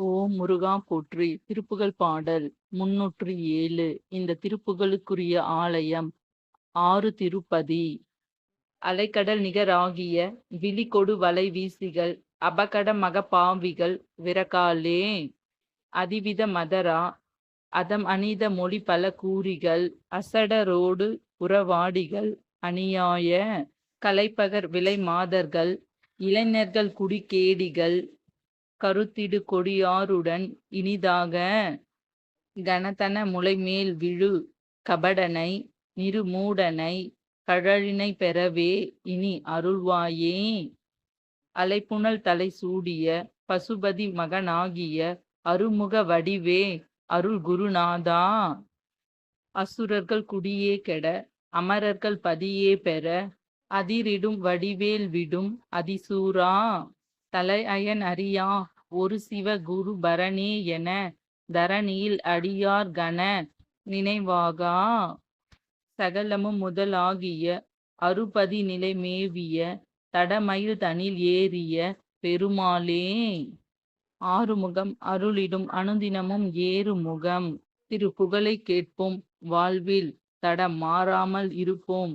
ஓம் முருகா போற்றி. திருப்புகழ் பாடல் முன்னூற்று ஏழு. இந்த திருப்புகளுக்குரிய ஆலயம் ஆறு திருப்பதி. அலைக்கடல் நிகராகிய விழிகொடு வலை வீசிகள் அபகட மக பாவிகள் விரகாலே அதிவித மதரா அதம் அனித மொழி பல கூறிகள் அசடரோடு உறவாடிகள் அநியாய கலைப்பகர் விலை மாதர்கள் இளைஞர்கள் குடிகேடிகள் கருத்திடு கொடியாருடன் இனிதாக கனதன முளைமேல் விழு கபடனை நிருமூடனை கழலினை பெறவே இனி அருள்வாயே. அலைப்புணல் தலை சூடிய பசுபதி மகனாகிய அருமுக வடிவே அருள் குருநாதா அசுரர்கள் குடியே கெட அமரர்கள் பதியே பெற அதிரிடும் வடிவேல் விடும் அதிசூரா. தலையயன் அறியா? ஒரு சிவ குரு பரணி என தரணியில் அடியார் கண நினைவாகா? சகலமும் முதலாகிய அருபதி நிலை மேவிய தடமயில் தனில் ஏறிய பெருமாளே. ஆறுமுகம் அருளிடும் அனுதினமும் ஏறுமுகம். திரு புகழை கேட்போம் வாழ்வில் தடம் மாறாமல் இருப்போம்.